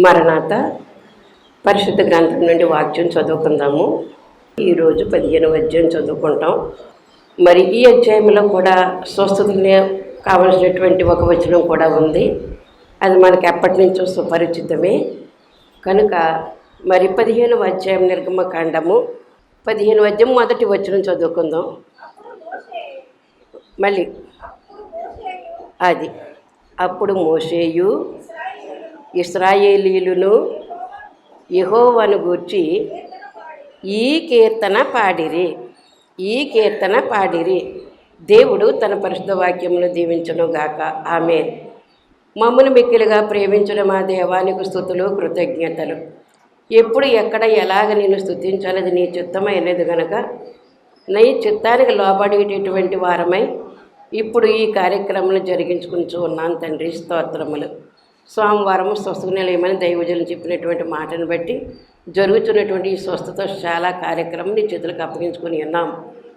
మరణాత పరిశుద్ధ గ్రంథం నుండి వాక్యం చదువుకుందాము. ఈరోజు పదిహేను అధ్యాయం చదువుకుంటాం. మరి ఈ అధ్యాయంలో కూడా స్వస్థతని కావలసినటువంటి ఒక వచనం కూడా ఉంది. అది మనకి ఎప్పటి నుంచో సుపరిచితమే. కనుక మరి పదిహేను అధ్యాయం నిర్గమకాండము. పదిహేను అధ్యాయం మొదటి వచనం చదువుకుందాం. మళ్ళీ. అది. అప్పుడు మోసేయు ఇస్రాయేలీలును యహోవను గూర్చి ఈ కీర్తన పాడిరి ఈ కీర్తన పాడిరి. దేవుడు తన పరిశుద్ధ వాక్యమును దీవించను గాక. ఆమె మమ్మను మిక్కిలుగా ప్రేమించిన మా దేవానికి స్థుతులు కృతజ్ఞతలు. ఎప్పుడు ఎక్కడ ఎలాగ నేను స్థుతించాలది నీ చిత్తమైనది గనక నీ చిత్తానికి లోబడేటటువంటి వారమై ఇప్పుడు ఈ కార్యక్రమం జరిగించుకుంటూ ఉన్నాను తండ్రి. స్తోత్రములు. సోమవారము స్వస్థ నిలయమని దైవజనం చెప్పినటువంటి మాటను బట్టి జరుగుతున్నటువంటి ఈ స్వస్థత చాలా కార్యక్రమం నీ చేతులకు అప్పగించుకుని ఉన్నాం.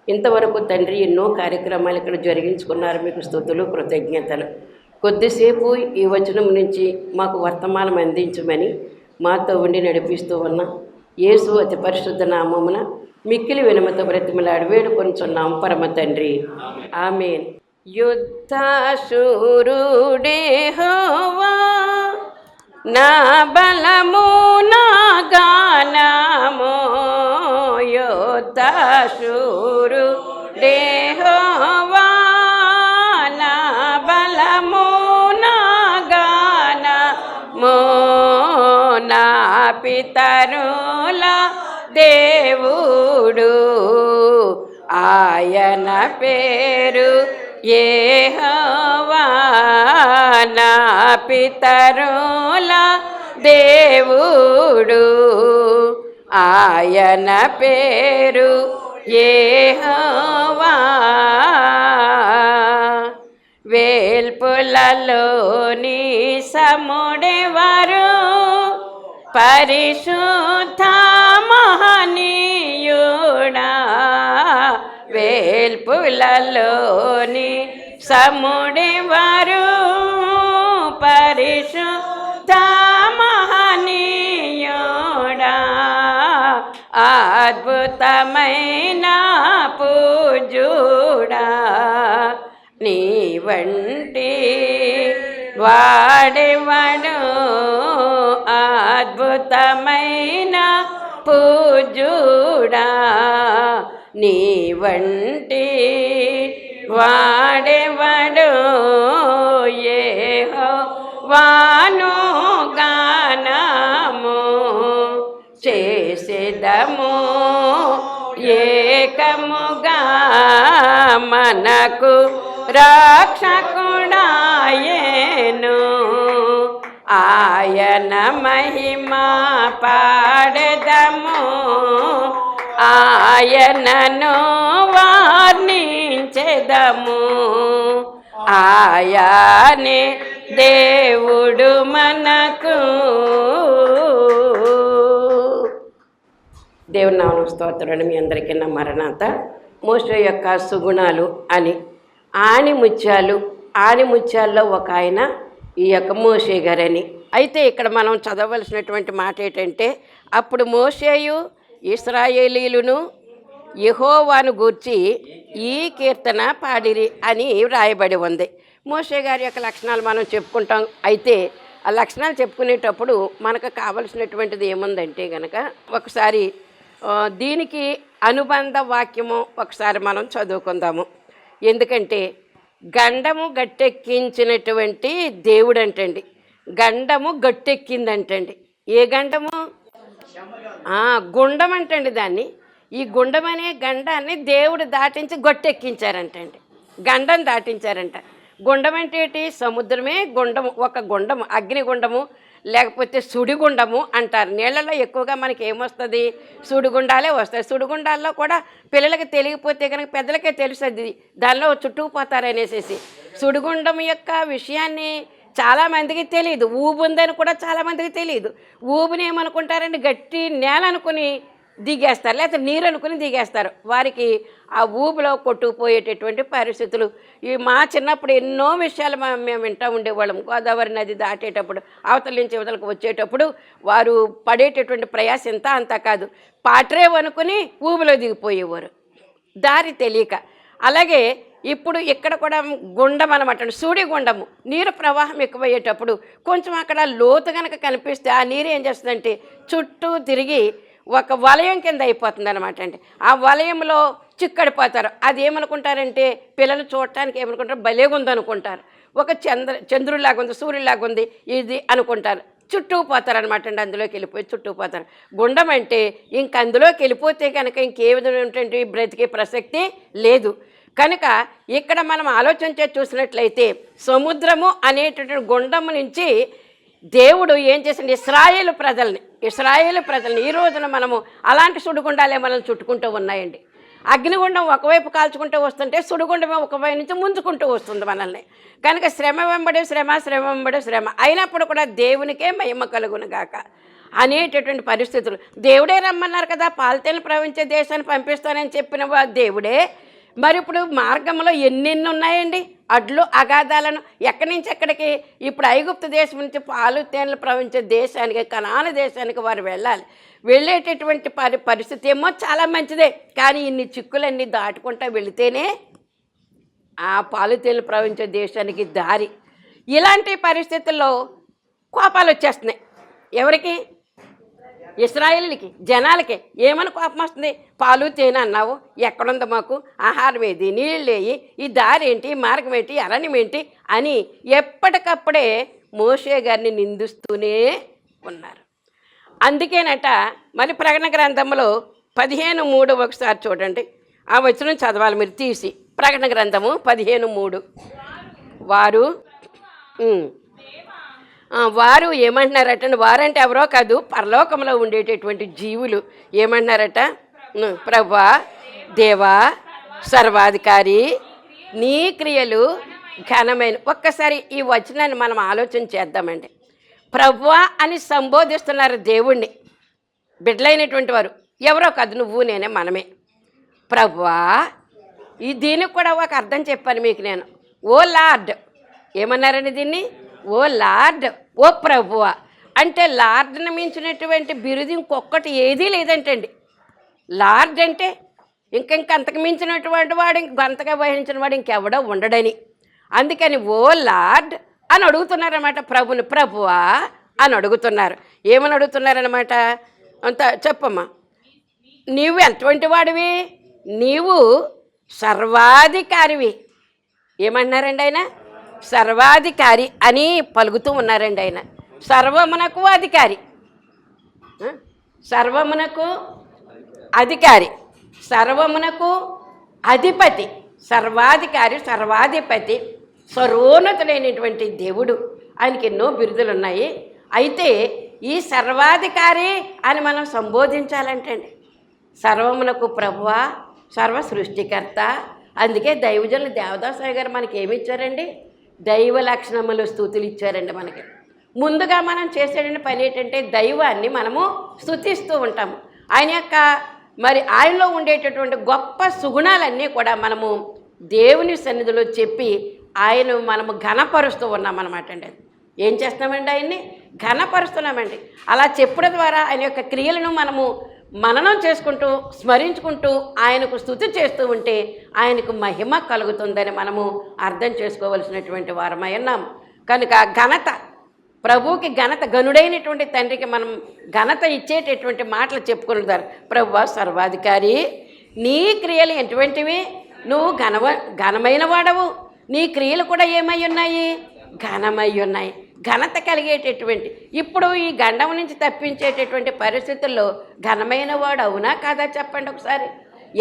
ఇంతవరకు తండ్రి ఎన్నో కార్యక్రమాలు ఇక్కడ జరిగించుకున్నారు. మీకు స్థుతులు కృతజ్ఞతలు. కొద్దిసేపు ఈ వచనం నుంచి మాకు వర్తమానం అందించమని మాతో ఉండి నడిపిస్తూ ఉన్న యేసు అతి పరిశుద్ధ నామమున మిక్కిలి వినమతో బ్రతిమలాడి వేడుకొనిచున్నాం. పరమ తండ్రి. ఆమెన్. యుద్ధశూరుడే హోవా నా బలము నా గానము యుద్ధశూరు దేహోవా నా బలము నా గానము నా పితరుల దేవుడు ఆయన పేరు నా పితరుల దేవుడు ఆయన పేరు ఏహోవా. వేల్పులలోని సముడెవరు? పరిశుద్ధ మహనీ శిల్పులలోని సముడి వారు పరిశుద్ధ మహనీయోడా అద్భుతమైన పూజుడా నీ వంటి వాడెవడు అద్భుతమైన పూజుడా నీ వంటి వాడెవడు ఏహో వాను గానము చేసేదము ఏకముగా మనకు రక్షకుడాయేను. ఆయన మహిమ పాడదము ఆయనను వర్ణించెదము. ఆయానే దేవుడు మనకు. దేవుని నామం స్తోత్రుడు మీ అందరికీ నా మరణాత. మోసే యొక్క సుగుణాలు అని ఆని ముత్యాలు ఆని ముత్యాల్లో ఒక ఆయన ఈ యొక్క మోషే గారని. అయితే ఇక్కడ మనం చదవలసినటువంటి మాట ఏంటంటే అప్పుడు మోసేయు ఇస్రాయేలీలును యహోవాను గూర్చి ఈ కీర్తన పాడిరి అని వ్రాయబడి ఉంది. మోసే గారి యొక్క లక్షణాలు మనం చెప్పుకుంటాం. అయితే ఆ లక్షణాలు చెప్పుకునేటప్పుడు మనకు కావలసినటువంటిది ఏముందంటే గనక ఒకసారి దీనికి అనుబంధ వాక్యము ఒకసారి మనం చదువుకుందాము. ఎందుకంటే గండము గట్టెక్కించినటువంటి దేవుడు అంటండి గండము గట్టెక్కిందంటండి. ఏ గండము గుండం అంటండి దాన్ని. ఈ గుండం అనే గండాన్ని దేవుడు దాటించి గొట్టెక్కించారంటండి. గండం దాటించారంట. గుండం అంటే ఏంటి సముద్రమే గుండము ఒక గుండము అగ్నిగుండము లేకపోతే సుడిగుండము అంటారు. నీళ్ళలో ఎక్కువగా మనకి ఏమొస్తుంది సుడిగుండాలే వస్తాయి. సుడిగుండాల్లో కూడా పిల్లలకి తెలియకపోతే కనుక పెద్దలకే తెలుస్తుంది. దానిలో చుట్టుకుపోతారనేసేసి. సుడిగుండం యొక్క విషయాన్ని చాలామందికి తెలియదు ఊబు ఉందని కూడా చాలామందికి తెలియదు ఊబుని ఏమనుకుంటారండి గట్టి నేల అనుకుని దిగేస్తారు. లేకపోతే నీరు అనుకుని దిగేస్తారు. వారికి ఆ ఊబిలో కొట్టుకుపోయేటటువంటి పరిస్థితులు. ఈ మా చిన్నప్పుడు ఎన్నో విషయాలు మేము వింటూ ఉండేవాళ్ళం. గోదావరి నది దాటేటప్పుడు అవతల నుంచి ఇవతలకు వచ్చేటప్పుడు వారు పడేటటువంటి ప్రయాసం ఎంత అంతా కాదు. పాటరేవనుకుని ఊబిలో దిగిపోయేవారు. దారి తెలియక. అలాగే ఇప్పుడు ఇక్కడ కూడా గుండం అనమాట సూడి గుండము. నీరు ప్రవాహం ఎక్కువయ్యేటప్పుడు కొంచెం అక్కడ లోతు కనుక కనిపిస్తే ఆ నీరు ఏం చేస్తుందంటే చుట్టూ తిరిగి ఒక వలయం కింద అయిపోతుంది అనమాట అండి. ఆ వలయంలో చిక్కడిపోతారు. అది ఏమనుకుంటారంటే పిల్లలు చూడటానికి ఏమనుకుంటారు? భలేగా ఉందనుకుంటారు. ఒక చంద్ర చంద్రుడిలాగా ఉంది సూర్యుడిలాగా ఉంది ఇది అనుకుంటారు. చుట్టూ పోతారనమాట అండి అందులోకి వెళ్ళిపోయి చుట్టూ పోతారు. గుండం అంటే ఇంక అందులోకి వెళ్ళిపోతే కనుక ఇంకే విధమైనటువంటి బ్రతికే ప్రసక్తి లేదు. కనుక ఇక్కడ మనం ఆలోచించే చూసినట్లయితే సముద్రము అనేటటువంటి గుండము నుంచి దేవుడు ఏం చేసింది ఇస్రాయేలు ప్రజల్ని ఇస్రాయేలు ప్రజల్ని ఈ రోజున మనము అలాంటి సుడిగుండాలే మనల్ని చుట్టుకుంటూ ఉన్నాయండి. అగ్నిగుండం ఒకవైపు కాల్చుకుంటూ వస్తుంటే సుడిగుండమే ఒకవైపు నుంచి ముంచుకుంటూ వస్తుంది మనల్ని. కనుక శ్రమ వెంబడి శ్రమ శ్రమ వెంబడి శ్రమ. అయినప్పుడు కూడా దేవునికే మహిమ కలుగునుగాక అనేటటువంటి పరిస్థితులు. దేవుడే రమ్మన్నారు కదా పాలతీలు ప్రవహించే దేశాన్ని పంపిస్తానని చెప్పిన వా- దేవుడే మరి ఇప్పుడు మార్గంలో ఎన్నెన్ని ఉన్నాయండి? అడ్లు అగాధాలను ఎక్కడి నుంచి ఎక్కడికి? ఇప్పుడు ఐగుప్తు దేశం నుంచి పాలు తేనెలు ప్రవహించే దేశానికి కనాన దేశానికి వారు వెళ్ళాలి. వెళ్ళేటటువంటి పరి పరిస్థితి ఏమో చాలా మంచిదే. కానీ ఇన్ని చిక్కులన్నీ దాటుకుంటా వెళితేనే ఆ పాలు తేనెలు ప్రవహించే దేశానికి దారి. ఇలాంటి పరిస్థితుల్లో కోపాలు వచ్చేస్తున్నాయి. ఎవరికి? ఇస్రాయిల్కి జనాలకి ఏమని కోపం వస్తుంది? పాలు తేనె అన్నావు ఎక్కడుందో మాకు? ఆహారం ఏది? నీళ్ళు వేయి ఈ దారి ఏంటి? మార్గం ఏంటి? అరణ్యం ఏంటి? అని ఎప్పటికప్పుడే మోషే గారిని నిందిస్తూనే ఉన్నారు. అందుకేనట మరి ప్రకటన గ్రంథంలో పదిహేను మూడు ఒకసారి చూడండి. ఆ వచ్చిన చదవాలి మీరు తీసి. ప్రకటన గ్రంథము పదిహేను మూడు. వారు వారు ఏమంటున్నారట? వారంటే ఎవరో కాదు పరలోకంలో ఉండేటటువంటి జీవులు ఏమంటున్నారట? ప్రభా దేవా సర్వాధికారి నీ క్రియలు ఘనమైన ఒక్కసారి ఈ వచనాన్ని మనం ఆలోచన చేద్దామండి. ప్రభువా అని సంబోధిస్తున్నారు దేవుణ్ణి. బిడ్డలైనటువంటి వారు. ఎవరో కాదు నువ్వు నేనే మనమే. ప్రభువా ఈ దీనికి కూడా ఒక అర్థం చెప్పాను మీకు నేను. Oh lord. ఏమన్నారండి దీన్ని? ఓ లార్డ్. ఓ ప్రభువా అంటే లార్డ్ని మించినటువంటి బిరుది ఇంకొకటి ఏదీ లేదంటండి. లార్డ్ అంటే ఇంక ఇంక అంతకు మించినటువంటి వాడు ఇంక అంతగా వహించిన వాడు ఇంకెవడో ఉండడని. అందుకని ఓ లార్డ్ అని అడుగుతున్నారన్నమాట ప్రభుని ప్రభువా అని అడుగుతున్నారు. ఏమని అడుగుతున్నారనమాట అంత చెప్పమ్మా. నీవు ఎటువంటి వాడివి? నీవు సర్వాధికారివి. ఏమన్నారండి ఆయన? సర్వాధికారి అని పలుకుతూ ఉన్నారండి ఆయన. సర్వమునకు అధికారి. సర్వమునకు అధికారి. సర్వమునకు అధిపతి. సర్వాధికారి సర్వాధిపతి సర్వోన్నతులైనటువంటి దేవుడు. ఆయనకి ఎన్నో బిరుదులు ఉన్నాయి అయితే ఈ సర్వాధికారి అని మనం సంబోధించాలంటే అండి సర్వమునకు ప్రభువ సర్వ సృష్టికర్త అందుకే దైవజనులు దేవదాసాయి గారు మనకి ఏమి ఇచ్చారండి? దైవ లక్షణములు స్థుతులు ఇచ్చారండి మనకి. ముందుగా మనం చేసేటువంటి పని ఏంటంటే దైవాన్ని మనము స్థుతిస్తూ ఉంటాము. ఆయన యొక్క మరి ఆయనలో ఉండేటటువంటి గొప్ప సుగుణాలన్నీ కూడా మనము దేవుని సన్నిధిలో చెప్పి ఆయన మనము ఘనపరుస్తూ ఉన్నామన్నమాట అండి. ఏం చేస్తున్నామండి ఆయన్ని? ఘనపరుస్తున్నామండి. అలా చెప్పడం ద్వారా ఆయన యొక్క క్రియలను మనము మననం చేసుకుంటూ స్మరించుకుంటూ ఆయనకు స్థుతి చేస్తూ ఉంటే ఆయనకు మహిమ కలుగుతుందని మనము అర్థం చేసుకోవలసినటువంటి వారమై ఉన్నాం. కనుక ఘనత ప్రభువుకి ఘనత గనుడైనటువంటి తండ్రికి మనం ఘనత ఇచ్చేటటువంటి మాటలు చెప్పుకుంటారు ప్రభు సర్వాధికారి నీ క్రియలు ఎటువంటివి? నువ్వు ఘనవ ఘనమైన వాడవు. నీ క్రియలు కూడా ఏమై ఉన్నాయి? ఘనమై ఉన్నాయి. ఘనత కలిగేటటువంటి ఇప్పుడు ఈ గండం నుంచి తప్పించేటటువంటి పరిస్థితుల్లో ఘనమైన వాడు అవునా కాదా చెప్పండి ఒకసారి?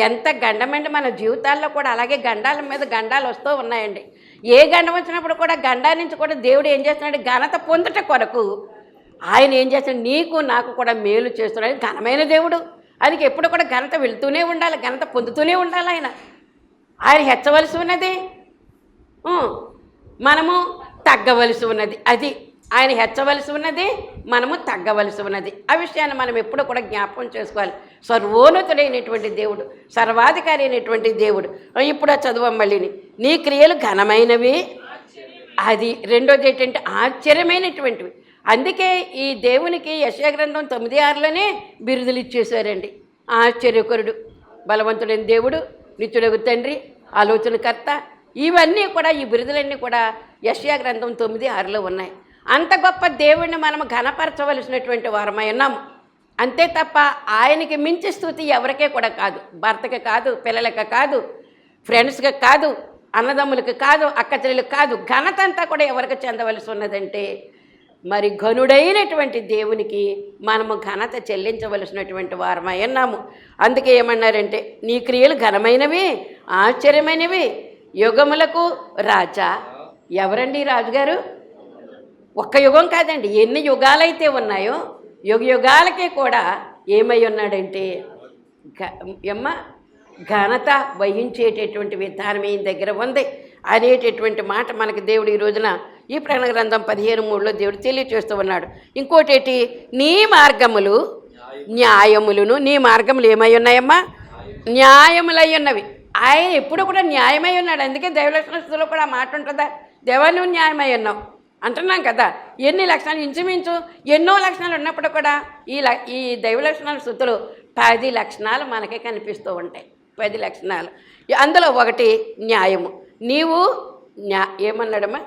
ఎంత గండమండి మన జీవితాల్లో కూడా అలాగే గండాల మీద గండాలు వస్తూ ఉన్నాయండి. ఏ గండం వచ్చినప్పుడు కూడా గండా నుంచి కూడా దేవుడు ఏం చేస్తున్నాడు? ఘనత పొందుట కొరకు ఆయన ఏం చేస్తున్నాడు? నీకు నాకు కూడా మేలు చేస్తున్నాడు. ఘనమైన దేవుడు. ఆయనకి ఎప్పుడు కూడా ఘనత వెళుతూనే ఉండాలి ఘనత పొందుతూనే ఉండాలి ఆయన. ఆయన హెచ్చవలసి ఉన్నది. మనము తగ్గవలసి ఉన్నది. అది ఆయన హెచ్చవలసి ఉన్నది మనము తగ్గవలసి ఉన్నది. ఆ విషయాన్ని మనం ఎప్పుడు కూడా జ్ఞాపకం చేసుకోవాలి. సర్వోన్నతుడైనటువంటి దేవుడు సర్వాధికారి అయినటువంటి దేవుడు. ఇప్పుడు చదువు మళ్ళీని. నీ క్రియలు ఘనమైనవి. అది రెండోది ఏంటంటే ఆశ్చర్యమైనటువంటివి. అందుకే ఈ దేవునికి యశగ్రంథం తొమ్మిది ఆరులోనే బిరుదులు ఇచ్చేశారండి. ఆశ్చర్యకరుడు బలవంతుడైన దేవుడు నిత్యుడగు తండ్రి ఆలోచనకర్త ఇవన్నీ కూడా ఈ బిరుదులన్నీ కూడా యశ్యా గ్రంథం తొమ్మిది ఆరులో ఉన్నాయి. అంత గొప్ప దేవుణ్ణి మనం ఘనపరచవలసినటువంటి వారమై ఉన్నాము. అంతే తప్ప ఆయనకి మించి స్థుతి ఎవరికే కూడా కాదు. భర్తకి కాదు పిల్లలకి కాదు ఫ్రెండ్స్కి కాదు అన్నదమ్ములకు కాదు అక్కచెల్లెలకు కాదు ఘనత అంతా కూడా ఎవరికి చెందవలసి ఉన్నదంటే మరి ఘనుడైనటువంటి దేవునికి మనము ఘనత చెల్లించవలసినటువంటి వారమై ఉన్నాము. అందుకే ఏమన్నారంటే నీ క్రియలు ఘనమైనవి ఆశ్చర్యమైనవి యుగములకు రాజా. ఎవరండి రాజుగారు? ఒక్క యుగం కాదండి ఎన్ని యుగాలైతే ఉన్నాయో యుగ యుగాలకే కూడా ఏమై ఉన్నాడంటే ఎమ్మ ఘనత వహించేటటువంటి విధానం ఈయన దగ్గర ఉంది అనేటటువంటి మాట మనకి దేవుడు ఈ రోజున ఈ ప్రకటన గ్రంథం పదిహేను మూడులో దేవుడు తెలియచేస్తూ ఉన్నాడు. ఇంకోటేటి నీ మార్గములు న్యాయములను నీ మార్గములు ఏమై ఉన్నాయమ్మా? న్యాయములై ఉన్నవి. ఆయన ఎప్పుడు కూడా న్యాయమై ఉన్నాడు. అందుకే దైవలక్షణస్తులో కూడా మాట ఉంటుందా? దేవా నువ్వు న్యాయమై ఉన్నావు. అంటున్నాం కదా. ఎన్ని లక్షణాలు? ఇంచుమించు ఎన్నో లక్షణాలు ఉన్నప్పుడు కూడా ఈ ల ఈ దైవ లక్షణాల స్థుతులు పది లక్షణాలు మనకే కనిపిస్తూ ఉంటాయి. పది లక్షణాలు. అందులో ఒకటి న్యాయము. నీవు న్యా ఏమన్నాడమ్మా?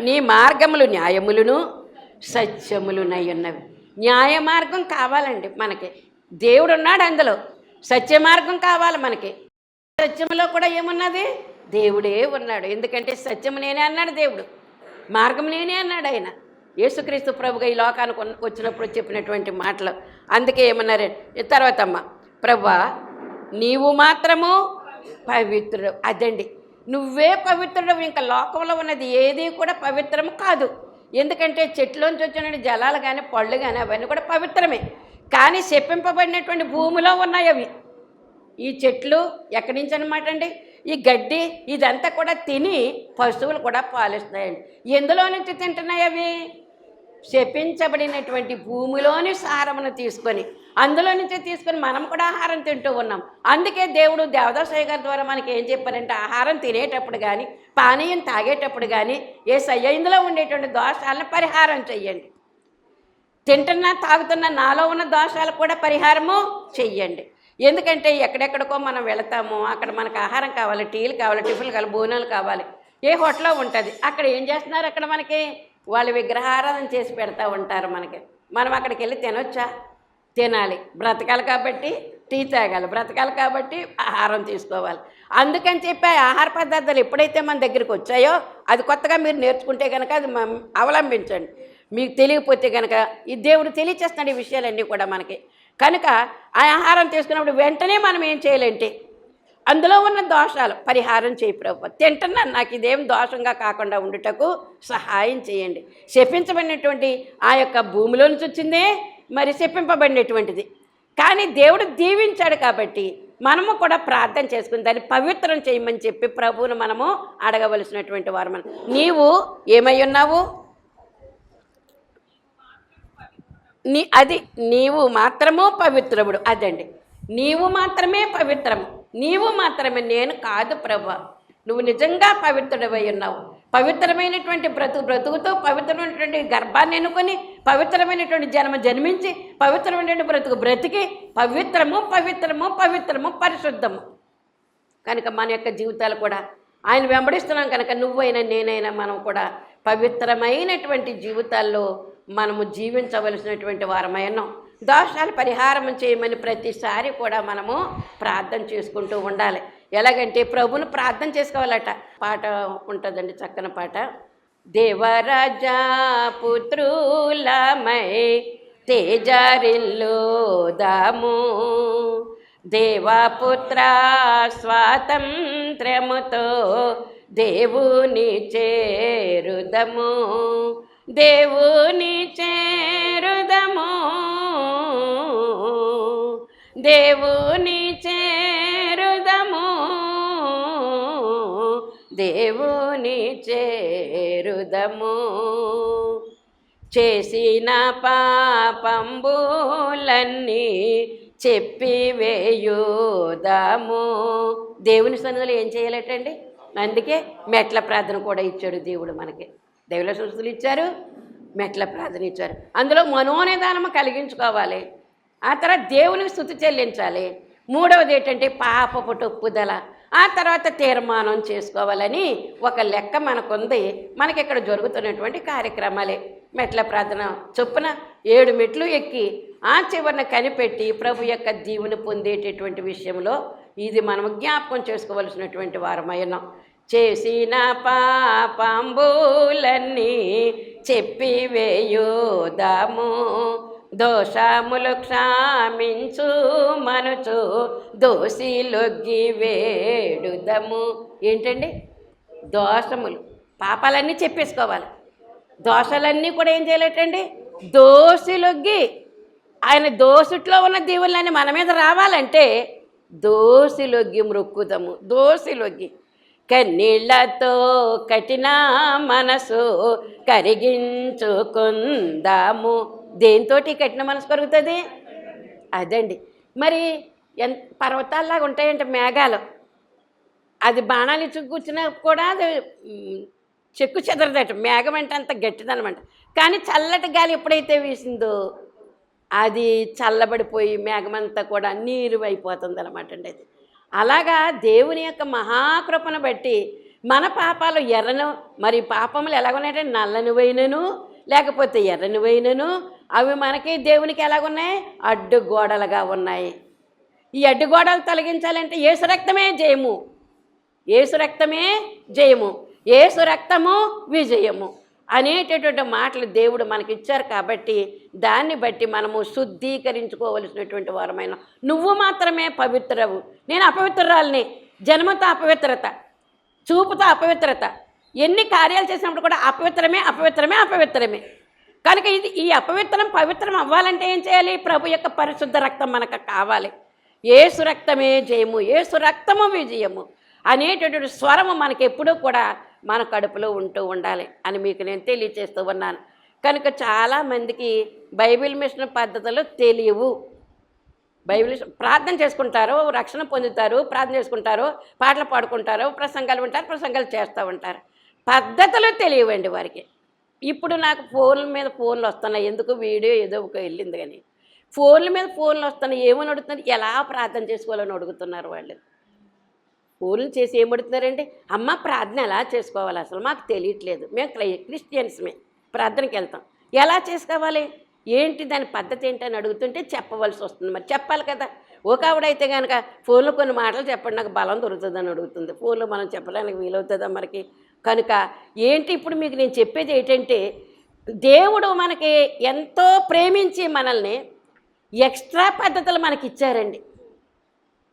నీ మార్గములు న్యాయములను సత్యములునై ఉన్నవి. న్యాయ మార్గం కావాలండి మనకి. దేవుడు ఉన్నాడు అందులో. సత్య మార్గం కావాలి మనకి. సత్యంలో కూడా ఏమున్నది? దేవుడే ఉన్నాడు. ఎందుకంటే సత్యము నేనే అన్నాడు దేవుడు. మార్గం నేనే అన్నాడు ఆయన. యేసుక్రీస్తు ప్రభుగా ఈ లోకానికి వచ్చినప్పుడు చెప్పినటువంటి మాటలు. అందుకే ఏమన్నారు? తర్వాత అమ్మ ప్రభా నీవు మాత్రము పవిత్రుడు. అదండి. నువ్వే పవిత్రుడు. ఇంకా లోకంలో ఉన్నది ఏది కూడా పవిత్రం కాదు. ఎందుకంటే చెట్లోంచి వచ్చిన జలాలు కానీ పళ్ళు కానీ అవన్నీ కూడా పవిత్రమే. కానీ చెప్పింపబడినటువంటి భూమిలో ఉన్నాయి అవి. ఈ చెట్లు ఎక్కడి నుంచి అనమాట అండి? ఈ గడ్డి ఇదంతా కూడా తిని పశువులు కూడా పాలిస్తున్నాయండి. ఎందులో నుంచి తింటున్నాయి అవి? శపించబడినటువంటి భూమిలోని సారమును తీసుకొని అందులో నుంచి తీసుకొని మనం కూడా ఆహారం తింటూ ఉన్నాం. అందుకే దేవుడు దేవదాసయ్య గారి ద్వారా మనకి ఏం చెప్పారంటే ఆహారం తినేటప్పుడు కానీ పానీయం తాగేటప్పుడు కానీ ఏ సయ్య ఇందులో ఉండేటువంటి దోషాలను పరిహారం చెయ్యండి. తింటున్నా తాగుతున్న నాలో ఉన్న దోషాలు కూడా పరిహారము చెయ్యండి. ఎందుకంటే ఎక్కడెక్కడికో మనం వెళతాము అక్కడ మనకు ఆహారం కావాలి టీలు కావాలి టిఫిన్లు కావాలి భోజనాలు కావాలి. ఏ హోటల్లో ఉంటుంది. అక్కడ ఏం చేస్తున్నారు అక్కడ మనకి? వాళ్ళు విగ్రహారాధన చేసి పెడతా ఉంటారు మనకి. మనం అక్కడికి వెళ్ళి తినొచ్చా? తినాలి. బ్రతకాలి కాబట్టి టీ తాగాలి. బ్రతకాలి కాబట్టి ఆహారం తీసుకోవాలి. అందుకని చెప్పి ఆహార పదార్థాలు ఎప్పుడైతే మన దగ్గరికి వచ్చాయో అది కొత్తగా మీరు నేర్చుకుంటే కనుక అది అవలంబించండి. మీకు తెలియకపోతే కనుక ఈ దేవుడు తెలియచేస్తున్నాడు ఈ విషయాలన్నీ కూడా మనకి. కనుక ఆ ఆహారం తీసుకున్నప్పుడు వెంటనే మనం ఏం చేయాలంటే అందులో ఉన్న దోషాలు పరిహారం చేయి ప్రభు. తింటున్నాను నాకు ఇదేం దోషంగా కాకుండా ఉండుటకు సహాయం చేయండి. శపించబడినటువంటి ఆ యొక్క భూమిలో నుంచి వచ్చిందే మరి శపింపబడినటువంటిది. కానీ దేవుడు దీవించాడు కాబట్టి మనము కూడా ప్రార్థన చేసుకుని దాన్ని పవిత్రం చేయమని చెప్పి ప్రభువును మనము అడగవలసినటువంటి వారు మనం నీవు ఏమై ఉన్నావు? నీ అది నీవు మాత్రము పవిత్రముడు. అదండి. నీవు మాత్రమే పవిత్రము. నీవు మాత్రమే నేను కాదు ప్రభా. నువ్వు నిజంగా పవిత్రుడవై ఉన్నావు. పవిత్రమైనటువంటి బ్రతు బ్రతుకుతో పవిత్రమైనటువంటి గర్భాన్ని ఎన్నుకొని పవిత్రమైనటువంటి జన్మ జన్మించి పవిత్రమైనటువంటి బ్రతుకు బ్రతికి పవిత్రము పవిత్రము పవిత్రము పరిశుద్ధము. కనుక మన యొక్క జీవితాలు కూడా ఆయన వెంబడిస్తున్నాం కనుక నువ్వైనా నేనైనా మనం కూడా పవిత్రమైనటువంటి జీవితాల్లో మనము జీవించవలసినటువంటి వారమై ఉన్నాం. దోషాలు పరిహారం చేయమని ప్రతిసారి కూడా మనము ప్రార్థన చేసుకుంటూ ఉండాలి. ఎలాగంటే ప్రభును ప్రార్థన చేసుకోవాలట. పాట ఉంటుందండి చక్కని పాట. దేవరాజా పుత్రులమై తేజారిల్లు దాము. దేవపుత్ర స్వాతంత్ర్యముతో దేవుని చేరుదము. దేవుని చేరుదము. దేవుని చేరుదము. దేవుని చేరుదము. చేసిన పాపంబులన్నీ చెప్పి వేయుదాము. దేవుని సన్నిధిలో ఏం చేయాలటండి? అందుకే మెట్ల ప్రార్థన కూడా ఇచ్చాడు దేవుడు మనకి. దేవుల సూచనలు ఇచ్చారు మెట్ల ప్రార్థన ఇచ్చారు. అందులో మనోనిదానము కలిగించుకోవాలి. ఆ తర్వాత దేవునికి స్థుతి చెల్లించాలి. మూడవది ఏంటంటే పాపపు టొప్పుదల. ఆ తర్వాత తీర్మానం చేసుకోవాలని ఒక లెక్క మనకుంది. మనకి ఇక్కడ జరుగుతున్నటువంటి కార్యక్రమాలే. మెట్ల ప్రార్థన చొప్పున ఏడు మెట్లు ఎక్కి ఆ చివరన కనిపెట్టి ప్రభు యొక్క దీవుని పొందేటటువంటి విషయంలో ఇది మనం జ్ఞాపకం చేసుకోవలసినటువంటి వారమైనాం చేసిన పాపంబులన్నీ చెప్పి వేయుదాము. దోషములు క్షమించు మనుచు దోషిలొగ్గి వేడుదము. ఏంటండి? దోషములు. పాపాలన్నీ చెప్పేసుకోవాలి. దోషాలన్నీ కూడా ఏం చేయలేటండి? దోషిలొగ్గి. ఆయన దోషుట్లో ఉన్న దీవులన్నీ మన మీద రావాలంటే దోషిలొగ్గి మృక్కుదము. దోషిలొగ్గి. కన్నీళ్ళతో కఠిన మనసు కరిగించుకుందాము. దేంతో కఠిన మనసు కరుగుతుంది? అదండి. మరి ఎంత పర్వతాల్లాగా ఉంటాయంట మేఘాలు. అది బాణాలు ఇచ్చి కూర్చున్నా కూడా అది చెక్కు చెదరదట. మేఘం అంటే అంత గట్టిదనమాట. కానీ చల్లటి గాలి ఎప్పుడైతే వీసిందో అది చల్లబడిపోయి మేఘమంతా కూడా నీరు అయిపోతుంది అనమాట అండి అది. అలాగా దేవుని యొక్క మహాకృపను బట్టి మన పాపాలు ఎర్రను మరి పాపములు ఎలాగున్నాయంటే నల్లని వైనను లేకపోతే ఎర్రని వైనను అవి మనకి దేవునికి ఎలాగున్నాయి? అడ్డు గోడలుగా ఉన్నాయి. ఈ అడ్డు గోడలు తొలగించాలంటే ఏసు రక్తమే జయము. ఏసు రక్తమే జయము. ఏసు రక్తము విజయము. అనేటటువంటి మాటలు దేవుడు మనకి ఇచ్చారు కాబట్టి దాన్ని బట్టి మనము శుద్ధీకరించుకోవలసినటువంటి వారమైన నువ్వు మాత్రమే పవిత్రవు. నేను అపవిత్రురాలని. జన్మతో అపవిత్రత. చూపుతో అపవిత్రత. ఎన్ని కార్యాలు చేసినప్పుడు కూడా అపవిత్రమే అపవిత్రమే అపవిత్రమే. కనుక ఇది ఈ అపవిత్రం పవిత్రం అవ్వాలంటే ఏం చేయాలి? ప్రభు యొక్క పరిశుద్ధ రక్తం మనకు కావాలి. ఏసు రక్తమే జయము ఏసు రక్తము విజయము అనేటటువంటి స్వరము మనకెప్పుడూ కూడా మన కడుపులో ఉంటూ ఉండాలి అని మీకు నేను తెలియచేస్తూ ఉన్నాను. కనుక చాలామందికి బైబిల్ మిషన్ పద్ధతులు తెలియవు. బైబిల్ ప్రార్థన చేసుకుంటారు రక్షణ పొందుతారు ప్రార్థన చేసుకుంటారు పాటలు పాడుకుంటారు ప్రసంగాలు ఉంటారు ప్రసంగాలు చేస్తూ ఉంటారు. పద్ధతులు తెలియవండి వారికి. ఇప్పుడు నాకు ఫోన్ల మీద ఫోన్లు వస్తున్నాయి. ఎందుకు వీడియో ఏదో ఒక వెళ్ళింది కానీ. ఫోన్ల మీద ఫోన్లు వస్తున్నాయి. ఏమని అడుగుతున్నారు? ఎలా ప్రార్థన చేసుకోవాలని అడుగుతున్నారు వాళ్ళు? పూలు చేసి ఏం అమ్మ ప్రార్థన ఎలా చేసుకోవాలి? అసలు మాకు తెలియట్లేదు. మేము క్రై- క్రిస్టియన్స్మే. ప్రార్థనకి వెళ్తాం. ఎలా చేసుకోవాలి? ఏంటి దాని పద్ధతి ఏంటి అని అడుగుతుంటే చెప్పవలసి వస్తుంది. మరి చెప్పాలి కదా. ఒక ఆవిడైతే కనుక ఫోన్లో కొన్ని మాటలు చెప్పండి నాకు బలం దొరుకుతుందని అడుగుతుంది. ఫోన్లో మనం చెప్పడానికి వీలవుతుందా మనకి కనుక ఏంటి ఇప్పుడు మీకు నేను చెప్పేది ఏంటంటే దేవుడు మనకి ఎంతో ప్రేమించి మనల్ని ఎక్స్ట్రా పద్ధతులు మనకి ఇచ్చారండి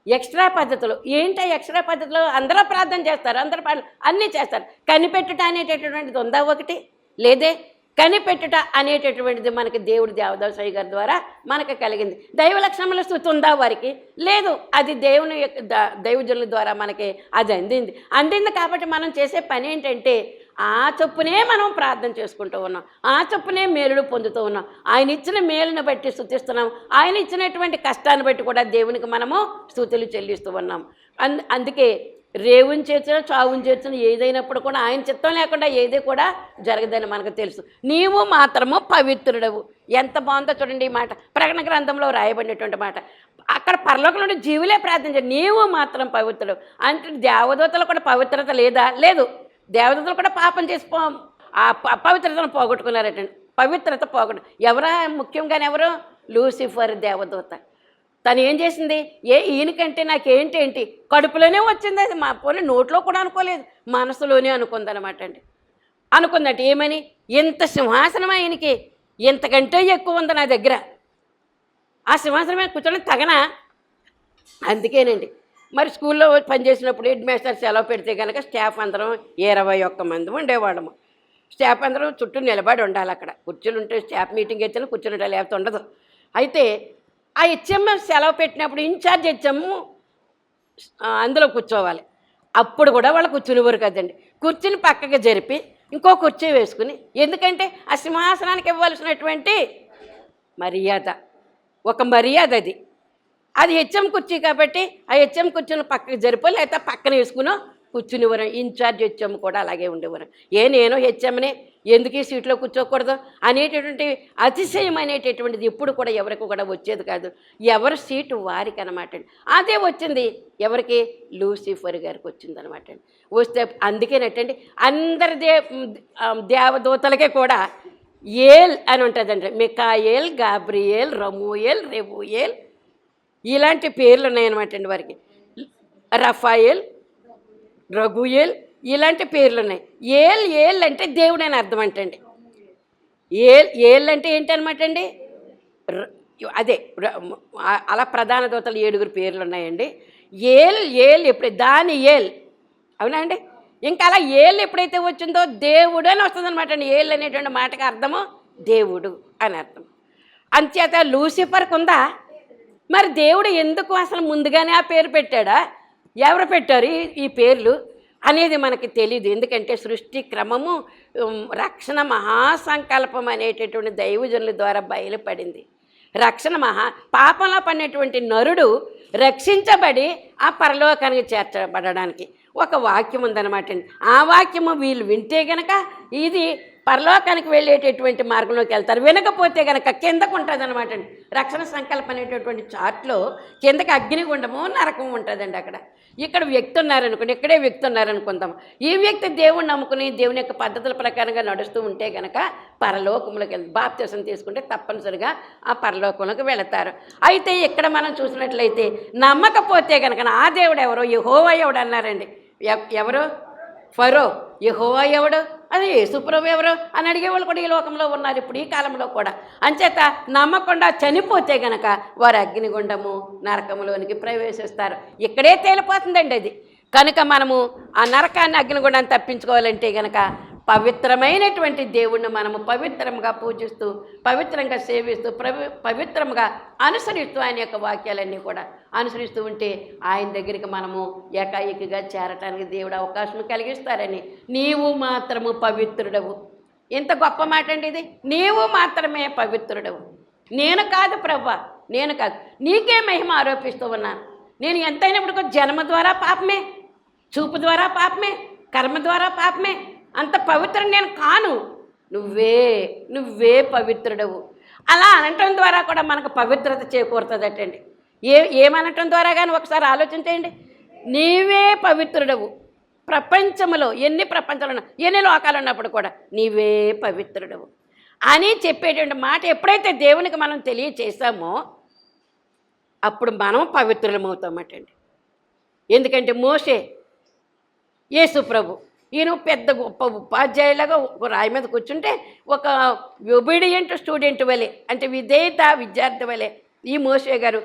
ఎక్స్ట్రా పద్ధతులు. ఏంటి ఎక్స్ట్రా పద్ధతులు? అందరూ ప్రార్థన చేస్తారు అందరూ ప్రార్థన అన్నీ చేస్తారు. కనిపెట్టుట అనేటటువంటిది ఉందా ఒకటి? లేదే. కనిపెట్టుట అనేటటువంటిది మనకి దేవుడు దేవదాసయ్య గారి ద్వారా మనకు కలిగింది. దైవ లక్షణముల స్థుతి ఉందా వారికి? లేదు. అది దేవుని యొక్క ద- దైవజనుల ద్వారా మనకి అది అందింది. అందింది కాబట్టి మనం చేసే పని ఏంటంటే ఆ చొప్పునే మనం ప్రార్థన చేసుకుంటూ ఉన్నాం. ఆ చొప్పునే మేలును పొందుతూ ఉన్నాం. ఆయన ఇచ్చిన మేలును బట్టి స్థుతిస్తున్నాం. ఆయన ఇచ్చినటువంటి కష్టాన్ని బట్టి కూడా దేవునికి మనము స్థుతులు చెల్లిస్తూ ఉన్నాం. అందు అందుకే రేవుని చేర్చిన చావుని చేర్చిన ఏదైనప్పుడు కూడా ఆయన చిత్తం లేకుండా ఏది కూడా జరగదని మనకు తెలుసు. నీవు మాత్రము పవిత్రుడవు. ఎంత బాగుందో చూడండి ఈ మాట. ప్రకటన గ్రంథంలో రాయబడినటువంటి మాట. అక్కడ పరలోకం నుండి జీవులే ప్రార్థించారు నీవు మాత్రం పవిత్రుడు అంటే దేవదూతలు కూడా పవిత్రత లేదా? లేదు. దేవదూతలు కూడా పాపం చేసి ఆ పవిత్రతను పోగొట్టుకున్నారటండి పవిత్రత పోగొట్టు ఎవరా ముఖ్యంగానే ఎవరు? లూసిఫర్ దేవదూత. తను ఏం చేసింది? ఏ ఈయనకంటే నాకేంటేంటి కడుపులోనే వచ్చింది అది మా పోనీ నోట్లో కూడా అనుకోలేదు. మనసులోనే అనుకుందనమాట అండి. అనుకుందట ఏమని? ఇంత సింహాసనం ఆయనకి ఇంతకంటే ఎక్కువ ఉంది నా దగ్గర. ఆ సింహాసనం మీద కూర్చొని తగన? అందుకేనండి. మరి స్కూల్లో పనిచేసినప్పుడు హెడ్ మాస్టర్ సెలవు పెడితే కనుక స్టాఫ్ అందరం ఇరవై ఒక్క మంది ఉండేవాళ్ళము. స్టాఫ్ అందరం చుట్టూ నిలబడి ఉండాలి అక్కడ. కుర్చీలు ఉంటే స్టాఫ్ మీటింగ్ ఇచ్చిన కూర్చుని ఉండాలి లేకపోతే ఉండదు. అయితే ఆ హెచ్ఎం సెలవు పెట్టినప్పుడు ఇన్ఛార్జ్ హెచ్ఎం అందులో కూర్చోవాలి. అప్పుడు కూడా వాళ్ళు కూర్చునేవారు కదండి. కూర్చుని పక్కకి జరిపి ఇంకో కుర్చీ వేసుకుని ఎందుకంటే ఆ సింహాసనానికి ఇవ్వాల్సినటువంటి మర్యాద. ఒక మర్యాద అది. అది హెచ్ఎం కుర్చీ కాబట్టి ఆ హెచ్ఎం కుర్చీని పక్కకి జరిపో లేకపోతే పక్కన వేసుకునో కూర్చునివ్వరు ఇన్ఛార్జ్ హెచ్ఎం కూడా అలాగే ఉండేవారు. ఏ నేను హెచ్ఎంని ఎందుకు ఈ సీట్లో కూర్చోకూడదు అనేటటువంటి అతిశయం అనేటటువంటిది ఎప్పుడు కూడా ఎవరికి కూడా వచ్చేది కాదు. ఎవరి సీటు వారికి అనమాట అదే వచ్చింది. ఎవరికి? లూసిఫర్ గారికి వచ్చింది అనమాట వస్తే అందుకేనటండి అందరి దే దేవదూతలకే కూడా ఏల్ అని ఉంటుందండి. మికాయేల్ గాబ్రియేల్ రమూయేల్ రెబుయేల్ ఇలాంటి పేర్లు ఉన్నాయన్నమాట అండి వారికి. రఫాయల్ రఘుయేల్ ఇలాంటి పేర్లు ఉన్నాయి. ఏల్ ఏల్ అంటే దేవుడు అని అర్థం అంటండి ఏల్ ఏల్ అంటే ఏంటి అనమాట అండి? ర- అదే ర- అలా ప్రధాన దోతలు ఏడుగురు పేర్లు ఉన్నాయండి. ఏల్ ఏల్ ఎప్పుడు దాని ఏల్ అవునా అండి? ఇంకా అలా ఏళ్ళు ఎప్పుడైతే వచ్చిందో దేవుడు అని వస్తుందనమాట అండి. ఏళ్ళు అనేటువంటి మాటకి అర్థము దేవుడు అని అర్థం. అంచేత లూసిఫర్కి ఉందా? మరి దేవుడు ఎందుకు అసలు ముందుగానే ఆ పేరు పెట్టాడా? ఎవరు పెట్టారు ఈ- పేర్లు అనేది మనకి తెలియదు ఎందుకంటే సృష్టి క్రమము రక్షణ మహాసంకల్పం అనేటటువంటి దైవజనుల ద్వారా బయలుపడింది. రక్షణ మహా పాపంలో పడినటువంటి నరుడు రక్షించబడి ఆ పరలోకానికి చేర్చబడడానికి ఒక వాక్యం ఉందన్నమాట అండి. ఆ వాక్యము వీళ్ళు వింటే గనక ఇది పరలోకానికి వెళ్ళేటటువంటి మార్గంలోకి వెళ్తారు. వినకపోతే కనుక కిందకు ఉంటుంది అనమాట అండి. రక్షణ సంకల్పం అనేటటువంటి చార్ట్లో కిందకి అగ్నిగుండము నరకం ఉంటుందండి అక్కడ. ఇక్కడ వ్యక్తి ఉన్నారనుకోండి ఇక్కడే వ్యక్తి ఉన్నారనుకుందాం. ఈ వ్యక్తి దేవుణ్ణి నమ్ముకుని దేవుని యొక్క పద్ధతుల ప్రకారంగా నడుస్తూ ఉంటే కనుక పరలోకంలోకి వెళ్తారు బాప్త్యసం తీసుకుంటే తప్పనిసరిగా ఆ పరలోకంలోకి వెళతారు. అయితే ఇక్కడ మనం చూసినట్లయితే నమ్మకపోతే కనుక ఆ దేవుడు ఎవరో? యహోవా ఎవడు అన్నారండి? ఎవరు? ఫరో. యహోవా ఎవడు? అది యేసుప్రభు ఎవరు అని అడిగేవాళ్ళు కూడా ఈ లోకంలో ఉన్నారు ఇప్పుడు ఈ కాలంలో కూడా. అంచేత నమ్మకుండా చనిపోతే గనక వారు అగ్నిగుండము నరకములోనికి ప్రవేశిస్తారు. ఇక్కడే తేలిపోతుందండి అది. కనుక మనము ఆ నరకాన్ని అగ్నిగుండాన్ని తప్పించుకోవాలంటే గనక పవిత్రమైనటువంటి దేవుణ్ణి మనము పవిత్రంగా పూజిస్తూ పవిత్రంగా సేవిస్తూ ప్రవి పవిత్రంగా అనుసరిస్తూ ఆయన యొక్క వాక్యాలన్నీ కూడా అనుసరిస్తూ ఉంటే ఆయన దగ్గరికి మనము ఏకాయికిగా చేరటానికి దేవుడు అవకాశం కలిగిస్తారని. నీవు మాత్రము పవిత్రుడవు. ఎంత గొప్ప మాట అండి ఇది. నీవు మాత్రమే పవిత్రుడవు. నేను కాదు ప్రభా నేను కాదు. నీకే మహిమ ఆరోపిస్తూ ఉన్నాను. నేను ఎంతైనప్పుడు జన్మ ద్వారా పాపమే చూపు ద్వారా పాపమే కర్మ ద్వారా పాపమే అంత పవిత్రం నేను కాను. నువ్వే నువ్వే పవిత్రుడవు. అలా అనటం ద్వారా కూడా మనకు పవిత్రత చేకూరుతుందటండి. ఏ ఏమనటం ద్వారా కానీ ఒకసారి ఆలోచించేయండి నీవే పవిత్రుడవు. ప్రపంచంలో ఎన్ని ప్రపంచాలు ఉన్నా ఎన్ని లోకాలు ఉన్నప్పుడు కూడా నీవే పవిత్రుడవు. అని చెప్పేటువంటి మాట ఎప్పుడైతే దేవునికి మనం తెలియచేసామో అప్పుడు మనం పవిత్రులమవుతామటండి. ఎందుకంటే మోషే యేసు ప్రభు ఈయన పెద్ద గొప్ప ఉపాధ్యాయులుగా ఒక రాయి మీద కూర్చుంటే ఒక ఒబీడియంట్ స్టూడెంట్ వలె అంటే విధేయత విద్యార్థి వలె ఈ మోసే గారు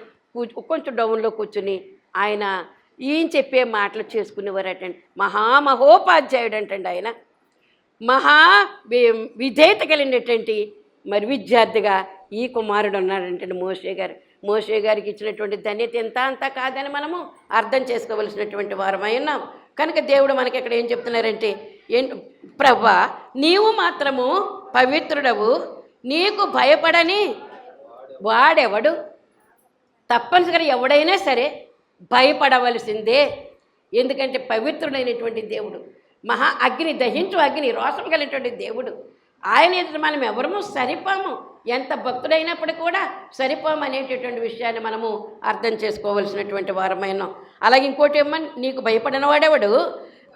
కొంచెం డౌన్లో కూర్చుని ఆయన ఈయన చెప్పే మాటలు చేసుకునేవారటండి. మహామహోపాధ్యాయుడు అంటండి ఆయన. మహా వి- విధేయత కలిగినటువంటి మరి విద్యార్థిగా ఈ కుమారుడు ఉన్నాడంటండి మోషే గారు. మోషే గారికి ఇచ్చినటువంటి ధన్యత ఎంత అంతా కాదని మనము అర్థం చేసుకోవలసినటువంటి వారమై ఉన్నాం. కనుక దేవుడు మనకి ఇక్కడ ఏం చెప్తున్నారంటే ఏం ప్రభా నీవు మాత్రము పవిత్రుడవు నీకు భయపడని వాడెవడు? తప్పనిసరిగా ఎవడైనా సరే భయపడవలసిందే. ఎందుకంటే పవిత్రుడైనటువంటి దేవుడు మహా అగ్ని దహించు అగ్ని రోషం కలిగినటువంటి దేవుడు. ఆయన ఎదుట మనం ఎవరము సరిపోము. ఎంత భక్తుడైనప్పుడు కూడా సరిపోమనేటటువంటి విషయాన్ని మనము అర్థం చేసుకోవలసినటువంటి వారమైనాం అలాగే ఇంకోటి ఏమని నీకు భయపడిన వాడెవడు?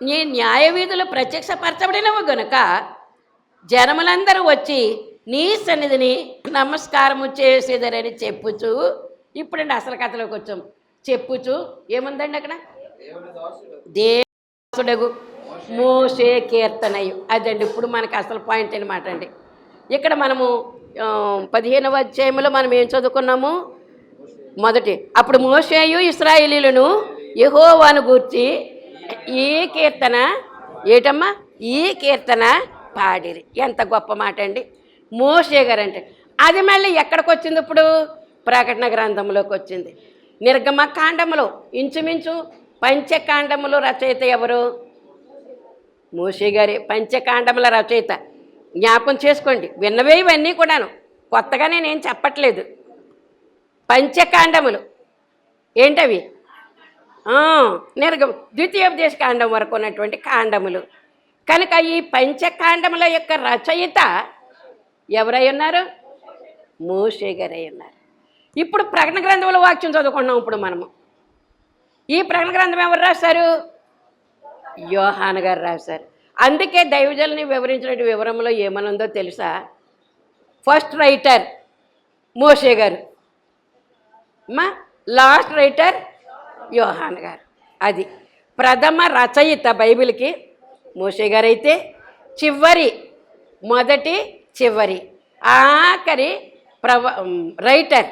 నీ న్యాయ వీధులు ప్రత్యక్షపరచబడినవు గనుక జనములందరూ వచ్చి నీ సన్నిధిని నమస్కారము చేసేదరని చెప్పుచు. ఇప్పుడండి అసలు కథలోకి వచ్చాం. చెప్పుచు. ఏముందండి అక్కడ? దేవసుడగు మోసే కీర్తనయు. అదండి ఇప్పుడు మనకి అసలు పాయింట్ అనమాట అండి. ఇక్కడ మనము పదిహేనవ అధ్యాయంలో మనం ఏం చదువుకున్నాము? మొదటి అప్పుడు మోసేయు ఇస్రాయేలీలను యహోవాను గూర్చి ఈ కీర్తన ఏటమ్మా? ఈ కీర్తన పాడిరి. ఎంత గొప్ప మాట అండి మోసే గారు అంటే అది మళ్ళీ ఎక్కడికి వచ్చింది ఇప్పుడు? ప్రకటన గ్రంథంలోకి వచ్చింది నిర్గమ కాండములో ఇంచుమించు పంచకాండములు రచయిత ఎవరు? మోషే గారి పంచకాండముల రచయిత. జ్ఞాపకం చేసుకోండి. విన్నవే ఇవన్నీ కూడాను. కొత్తగా నేనేం చెప్పట్లేదు. పంచకాండములు. ఏంటవి? నిర్గం ద్వితీయోపదేశ కాండం వరకు ఉన్నటువంటి కాండములు. కనుక ఈ పంచకాండముల యొక్క రచయిత ఎవరై ఉన్నారు? మోషే గారై ఉన్నారు. ఇప్పుడు ప్రకటన గ్రంథముల వాక్యం చదువుకున్నాం ఇప్పుడు మనము. ఈ ప్రకటన గ్రంథం ఎవరు రాశారు? యోహాన్ గారు రాశారు. అందుకే దైవజల్ని వివరించిన వివరంలో ఏమనుందో తెలుసా? ఫస్ట్ రైటర్ మోషే గారు. మా లాస్ట్ రైటర్ యోహాన్ గారు. అది ప్రథమ రచయిత బైబిల్కి మోషే గారు అయితే చివరి మొదటి చివరి ఆఖరి ప్రవ రైటర్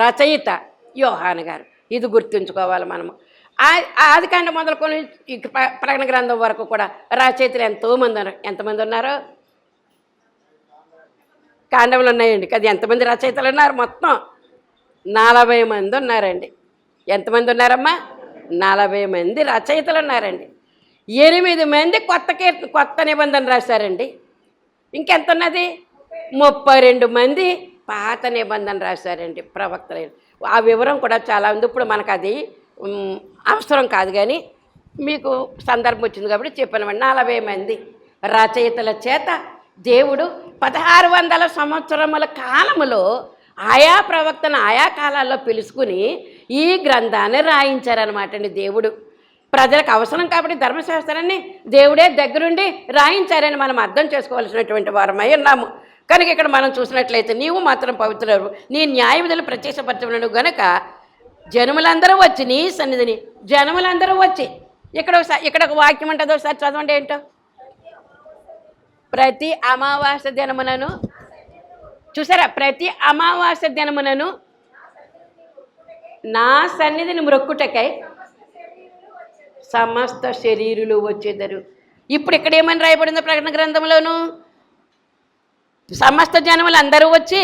రచయిత యోహాన్ గారు. ఇది గుర్తుంచుకోవాలి మనము. ఆదికాండ ఆది మొదలుకొని ప్రకటన గ్రంథం వరకు కూడా రచయితలు ఎంతోమంది ఉన్నారు. ఎంతమంది ఉన్నారు? కాండములు ఉన్నాయండి. అది ఎంతమంది రచయితలు ఉన్నారు? మొత్తం నలభై మంది ఉన్నారండి. ఎంతమంది ఉన్నారమ్మా? నలభై మంది రచయితలు ఉన్నారండి. ఎనిమిది మంది కొత్త కీర్త కొత్త నిబంధన రాశారండి. ఇంకెంత ఉన్నది ముప్పై రెండు మంది పాత నిబంధన రాశారండి. ప్రవక్తలు ఆ వివరం కూడా చాలా ఉంది. ఇప్పుడు మనకు అది అవసరం కాదు కానీ మీకు సందర్భం వచ్చింది కాబట్టి చెప్పిన నలభై మంది రచయితల చేత దేవుడు పదహారు వందల సంవత్సరముల కాలములో ఆయా ప్రవక్తను ఆయా కాలాల్లో పిలుచుకుని ఈ గ్రంథాన్ని రాయించారనమాట అండి దేవుడు. ప్రజలకు అవసరం కాబట్టి ధర్మశాస్త్రాన్ని దేవుడే దగ్గరుండి రాయించారని మనం అర్థం చేసుకోవాల్సినటువంటి వారమై ఉన్నాము. కనుక ఇక్కడ మనం చూసినట్లయితే నీవు మాత్రం పవిత్రులు నీ న్యాయ విధులు ప్రత్యక్షపరచబడిన గనక జనములందరూ వచ్చి నీ సన్నిధిని జనములందరూ వచ్చి. ఇక్కడ ఒకసారి ఇక్కడ ఒక వాక్యం ఉంటుంది ఒకసారి చదవండి ఏంటో? ప్రతి అమావాస్య దినమునను చూసారా? ప్రతి అమావాస్య దినమునను నా సన్నిధిని మ్రొక్కుటకై సమస్త శరీరులు వచ్చేదరు. ఇప్పుడు ఇక్కడ ఏమని రాయబడిందో ప్రకటన గ్రంథంలోను సమస్త జనములు అందరూ వచ్చి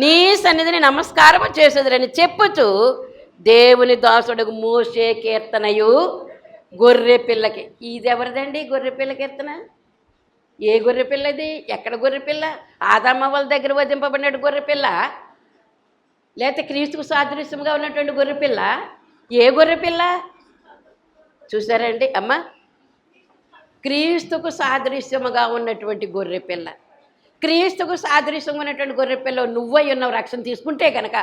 నీ సన్నిధిని నమస్కారం చేసేదిరని చెప్పుచు దేవుని దాసుడుకు మోసే కీర్తనయు గొర్రె పిల్లకి. ఇది ఎవరిదండి గొర్రె పిల్ల కీర్తన? ఏ గొర్రె పిల్లది? ఎక్కడ గొర్రె పిల్ల? ఆదమ్మ వాళ్ళ దగ్గర వధింపబడినట్టు గొర్రె పిల్ల? లేకపోతే క్రీస్తుకు సాదృశ్యంగా ఉన్నటువంటి గొర్రె పిల్ల? ఏ గొర్రె పిల్ల? చూసారండి అమ్మ? క్రీస్తుకు సాదృశ్యముగా ఉన్నటువంటి గొర్రె పిల్ల. క్రీస్తుకు సాదృశ్యంగా ఉన్నటువంటి గొర్రె నువ్వై ఉన్నావు రక్షణ తీసుకుంటే కనుక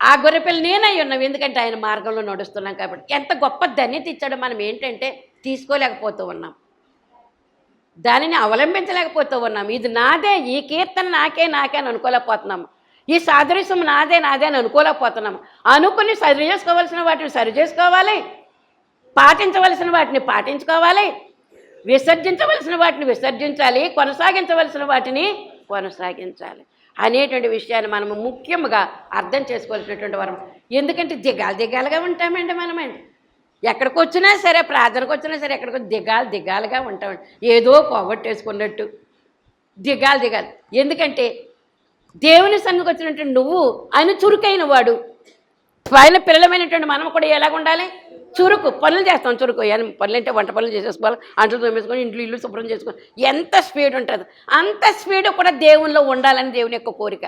ఆ గొర్రెపిల్ల నేనై ఉన్నావు. ఎందుకంటే ఆయన మార్గంలో నడుస్తున్నాం కాబట్టి. ఎంత గొప్ప ధన్యత ఇచ్చాడో మనం ఏంటంటే తీసుకోలేకపోతూ ఉన్నాం. దానిని అవలంబించలేకపోతూ ఉన్నాం. ఇది నాదే ఈ కీర్తన నాకే నాకే అని అనుకోలేకపోతున్నాము ఈ సాదృశ్యం నాదే నాదే అని అనుకోలేకపోతున్నాము అనుకుని సరి చేసుకోవాల్సిన వాటిని సరి చేసుకోవాలి. పాటించవలసిన వాటిని పాటించుకోవాలి. విసర్జించవలసిన వాటిని విసర్జించాలి కొనసాగించవలసిన వాటిని కొనసాగించాలి అనేటువంటి విషయాన్ని మనము ముఖ్యంగా అర్థం చేసుకోవాల్సినటువంటి వరం. ఎందుకంటే దిగాలు దిగాలుగా ఉంటామండి మనమండి ఎక్కడికి వచ్చినా సరే ప్రార్థనకు వచ్చినా సరే ఎక్కడికి దిగాలు దిగాలుగా ఉంటామండి. ఏదో పోగొట్టేసుకున్నట్టు. దిగాలు దిగాలి. ఎందుకంటే దేవుని సన్నిధికి వచ్చినటువంటి నువ్వు ఆయన చురుకైన వాడు పైన పిల్లలమైనటువంటి మనం కూడా ఎలాగ ఉండాలి చురుకు పనులు చేస్తాం చురుకు. పనులు అంటే వంట పనులు చేసేసుకోవాలి అంట్లు తోమేసుకొని ఇంట్లో ఇల్లు శుభ్రం చేసుకొని ఎంత స్పీడ్ ఉంటుంది. అంత స్పీడ్ కూడా దేవునిలో ఉండాలని దేవుని యొక్క కోరిక.